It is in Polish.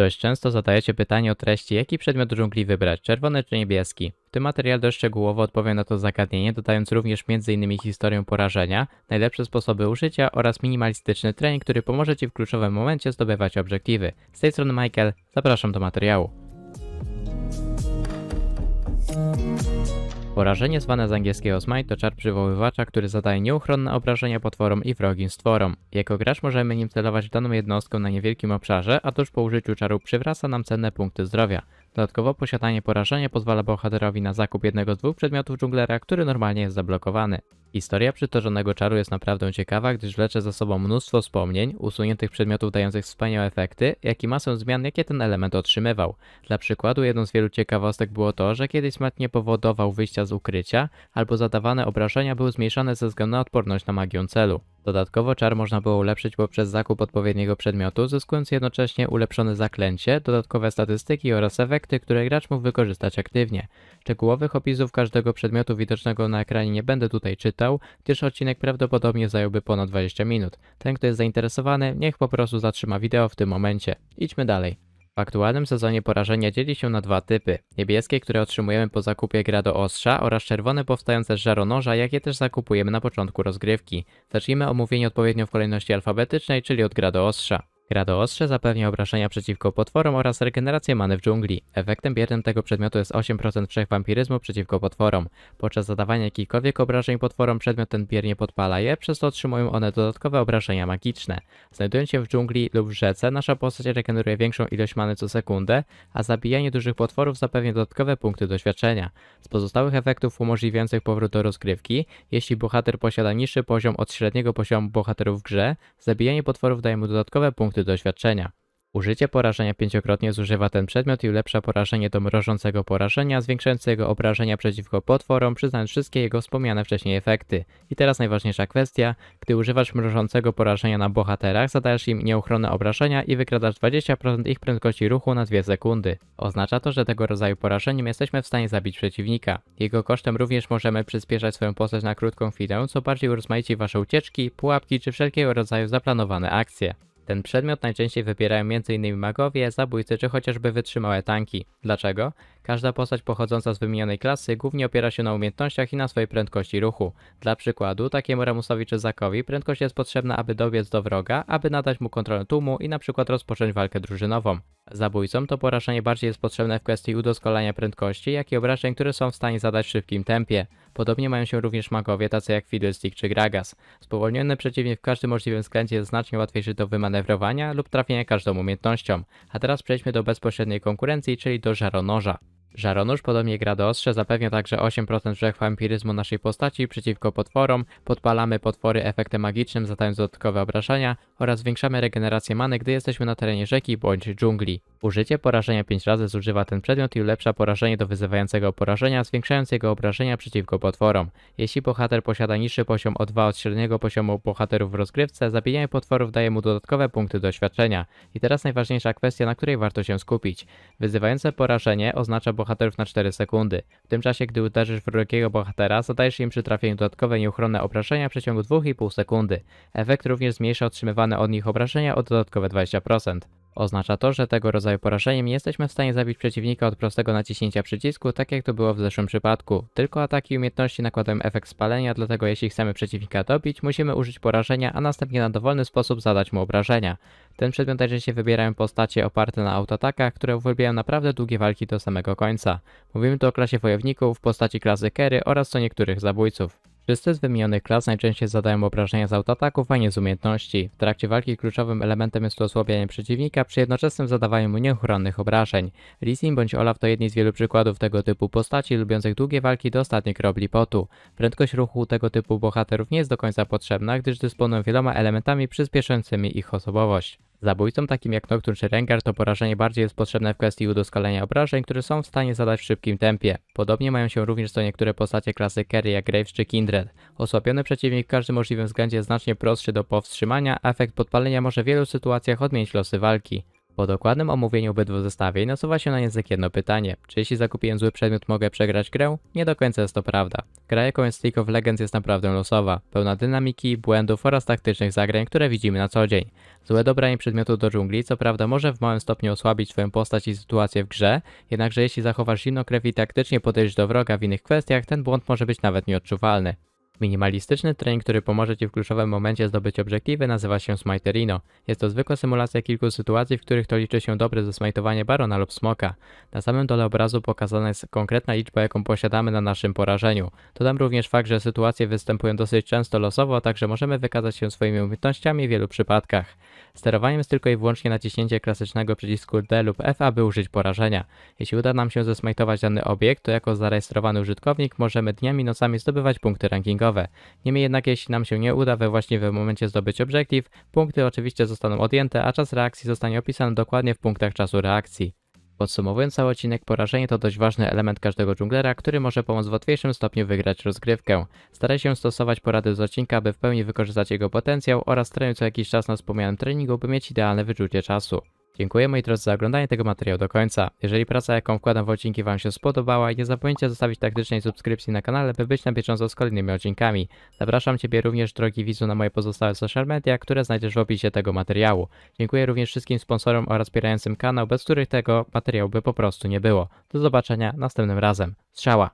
Dość często zadajecie pytanie o treści, jaki przedmiot dżungli wybrać, czerwony czy niebieski. W tym materiale dość szczegółowo odpowiem na to zagadnienie, dodając również m.in. historię porażenia, najlepsze sposoby użycia oraz minimalistyczny trening, który pomoże Ci w kluczowym momencie zdobywać obiektywy. Z tej strony Michael, zapraszam do materiału. Porażenie zwane z angielskiego smite to czar przywoływacza, który zadaje nieuchronne obrażenia potworom i wrogim stworom. Jako gracz możemy nim celować daną jednostkę na niewielkim obszarze, a tuż po użyciu czaru przywraca nam cenne punkty zdrowia. Dodatkowo posiadanie porażenia pozwala bohaterowi na zakup jednego z dwóch przedmiotów dżunglera, który normalnie jest zablokowany. Historia przytoczonego czaru jest naprawdę ciekawa, gdyż wlecze za sobą mnóstwo wspomnień, usuniętych przedmiotów dających wspaniałe efekty, jak i masę zmian, jakie ten element otrzymywał. Dla przykładu, jedną z wielu ciekawostek było to, że kiedyś smart nie powodował wyjścia z ukrycia, albo zadawane obrażenia były zmniejszane ze względu na odporność na magię celu. Dodatkowo czar można było ulepszyć poprzez zakup odpowiedniego przedmiotu, zyskując jednocześnie ulepszone zaklęcie, dodatkowe statystyki oraz efekty, które gracz mógł wykorzystać aktywnie. Szczegółowych opisów każdego przedmiotu widocznego na ekranie nie będę tutaj czytał, gdyż odcinek prawdopodobnie zająłby ponad 20 minut. Ten, kto jest zainteresowany, niech po prostu zatrzyma wideo w tym momencie. Idźmy dalej. Aktualnym sezonie porażenia dzieli się na dwa typy. Niebieskie, które otrzymujemy po zakupie gra do ostrza oraz czerwone powstające z żaronoża, jakie też zakupujemy na początku rozgrywki. Zacznijmy omówienie odpowiednio w kolejności alfabetycznej, czyli od gra do ostrza. Gra do ostrze zapewnia obrażenia przeciwko potworom oraz regenerację many w dżungli. Efektem biernym tego przedmiotu jest 8% wszechwampiryzmu przeciwko potworom. Podczas zadawania jakichkolwiek obrażeń potworom przedmiot ten biernie podpala je, przez to otrzymują one dodatkowe obrażenia magiczne. Znajdując się w dżungli lub w rzece, nasza postać regeneruje większą ilość many co sekundę, a zabijanie dużych potworów zapewnia dodatkowe punkty doświadczenia. Z pozostałych efektów umożliwiających powrót do rozgrywki, jeśli bohater posiada niższy poziom od średniego poziomu bohaterów w grze, zabijanie potworów daje mu dodatkowe punkty doświadczenia. Użycie porażenia pięciokrotnie zużywa ten przedmiot i ulepsza porażenie do mrożącego porażenia, zwiększającego obrażenia przeciwko potworom, przyznając wszystkie jego wspomniane wcześniej efekty. I teraz najważniejsza kwestia, gdy używasz mrożącego porażenia na bohaterach, zadajesz im nieuchronne obrażenia i wykradasz 20% ich prędkości ruchu na 2 sekundy. Oznacza to, że tego rodzaju porażeniem jesteśmy w stanie zabić przeciwnika. Jego kosztem również możemy przyspieszać swoją postać na krótką chwilę, co bardziej urozmaici wasze ucieczki, pułapki czy wszelkiego rodzaju zaplanowane akcje. Ten przedmiot najczęściej wybierają m.in. magowie, zabójcy czy chociażby wytrzymałe tanki. Dlaczego? Każda postać pochodząca z wymienionej klasy głównie opiera się na umiejętnościach i na swojej prędkości ruchu. Dla przykładu, takiemu Ramusowi czy Zakowi prędkość jest potrzebna, aby dobiec do wroga, aby nadać mu kontrolę tłumu i na przykład rozpocząć walkę drużynową. Zabójcom to porażenie bardziej jest potrzebne w kwestii udoskonalenia prędkości, jak i obrażeń, które są w stanie zadać w szybkim tempie. Podobnie mają się również magowie, tacy jak Fiddlestick czy Gragas. Spowolniony przeciwnik w każdym możliwym względzie jest znacznie łatwiejszy do wymanewrowania lub trafienia każdą umiejętnością. A teraz przejdźmy do bezpośredniej konkurencji, czyli do żaronoża. Żaronusz podobnie gra do ostrze, zapewnia także 8% wszechwampiryzmu naszej postaci przeciwko potworom, podpalamy potwory efektem magicznym zadając dodatkowe obrażenia oraz zwiększamy regenerację many, gdy jesteśmy na terenie rzeki bądź dżungli. Użycie porażenia 5 razy zużywa ten przedmiot i ulepsza porażenie do wyzywającego porażenia, zwiększając jego obrażenia przeciwko potworom. Jeśli bohater posiada niższy poziom o 2 od średniego poziomu bohaterów w rozgrywce, zabijanie potworów daje mu dodatkowe punkty doświadczenia. I teraz najważniejsza kwestia, na której warto się skupić. Wyzywające porażenie oznacza bohaterów na 4 sekundy. W tym czasie, gdy uderzysz w drugiego bohatera, zadajesz im przy trafieniu dodatkowe nieuchronne obrażenia w przeciągu 2,5 sekundy. Efekt również zmniejsza otrzymywane od nich obrażenia o dodatkowe 20%. Oznacza to, że tego rodzaju porażeniem nie jesteśmy w stanie zabić przeciwnika od prostego naciśnięcia przycisku, tak jak to było w zeszłym przypadku. Tylko ataki umiejętności nakładają efekt spalenia, dlatego jeśli chcemy przeciwnika dobić, musimy użyć porażenia, a następnie na dowolny sposób zadać mu obrażenia. Ten przedmiot najczęściej wybierają postacie oparte na autoatakach, które uwielbiają naprawdę długie walki do samego końca. Mówimy tu o klasie wojowników, postaci klasy Kery oraz co niektórych zabójców. Wszyscy z wymienionych klas najczęściej zadają obrażenia z autoataków, a nie z umiejętności. W trakcie walki kluczowym elementem jest osłabianie przeciwnika przy jednoczesnym zadawaniu mu nieuchronnych obrażeń. Lisin bądź Olaf to jedni z wielu przykładów tego typu postaci lubiących długie walki do ostatniej kropli potu. Prędkość ruchu tego typu bohaterów nie jest do końca potrzebna, gdyż dysponują wieloma elementami przyspieszającymi ich osobowość. Zabójcom takim jak Nocturne czy Rengar to porażenie bardziej jest potrzebne w kwestii udoskonalenia obrażeń, które są w stanie zadać w szybkim tempie. Podobnie mają się również co niektóre postacie klasy Kerry jak Graves czy Kindred. Osłabiony przeciwnik w każdym możliwym względzie jest znacznie prostszy do powstrzymania, a efekt podpalenia może w wielu sytuacjach odmienić losy walki. Po dokładnym omówieniu obydwu zestawień nasuwa się na język jedno pytanie. Czy jeśli zakupiłem zły przedmiot mogę przegrać grę? Nie do końca jest to prawda. Gra jaką jest League of Legends jest naprawdę losowa, pełna dynamiki, błędów oraz taktycznych zagrań, które widzimy na co dzień. Złe dobranie przedmiotu do dżungli co prawda może w małym stopniu osłabić twoją postać i sytuację w grze, jednakże jeśli zachowasz zimno krew i taktycznie podejdziesz do wroga w innych kwestiach, ten błąd może być nawet nieodczuwalny. Minimalistyczny trening, który pomoże Ci w kluczowym momencie zdobyć obiektywy, nazywa się Smiterino. Jest to zwykła symulacja kilku sytuacji, w których to liczy się dobre zesmajtowanie barona lub smoka. Na samym dole obrazu pokazana jest konkretna liczba, jaką posiadamy na naszym porażeniu. Dodam również fakt, że sytuacje występują dosyć często losowo, także możemy wykazać się swoimi umiejętnościami w wielu przypadkach. Sterowaniem jest tylko i wyłącznie naciśnięcie klasycznego przycisku D lub F, aby użyć porażenia. Jeśli uda nam się zesmajtować dany obiekt, to jako zarejestrowany użytkownik możemy dniami nocami zdobywać punkty rankingowe. Niemniej jednak jeśli nam się nie uda we właściwym momencie zdobyć obiektyw, punkty oczywiście zostaną odjęte, a czas reakcji zostanie opisany dokładnie w punktach czasu reakcji. Podsumowując cały odcinek, porażenie to dość ważny element każdego dżunglera, który może pomóc w łatwiejszym stopniu wygrać rozgrywkę. Staraj się stosować porady z odcinka, aby w pełni wykorzystać jego potencjał oraz trenuj co jakiś czas na wspomnianym treningu, by mieć idealne wyczucie czasu. Dziękuję moi drodzy za oglądanie tego materiału do końca. Jeżeli praca jaką wkładam w odcinki Wam się spodobała, nie zapomnijcie zostawić taktycznej subskrypcji na kanale, by być na bieżąco z kolejnymi odcinkami. Zapraszam Ciebie również drogi widzu na moje pozostałe social media, które znajdziesz w opisie tego materiału. Dziękuję również wszystkim sponsorom oraz wspierającym kanał, bez których tego materiału by po prostu nie było. Do zobaczenia następnym razem. Strzała!